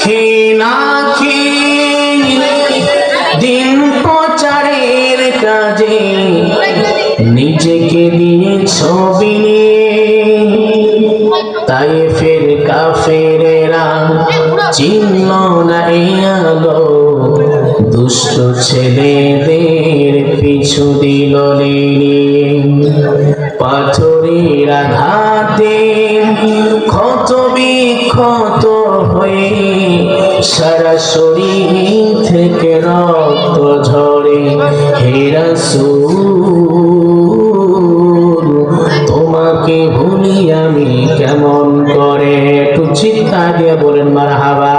খেয়ে না খেয়ে দিন প্রচারের কাজে নিজেকে দিয়ে ছবি তাই ফের কাফেরেরা চিহ্ন না এই আলো দুষ্ট ছেলেদের পিছু দিল পাথরের আঘাতে বিক্ষত হয়ে সারা শরীর থেকে রক্ত ঝরে। হেরাসু তোমাকে ভুলি আমি কেমন করে? একটু চিৎকার দিয়ে বলেন মার হাবা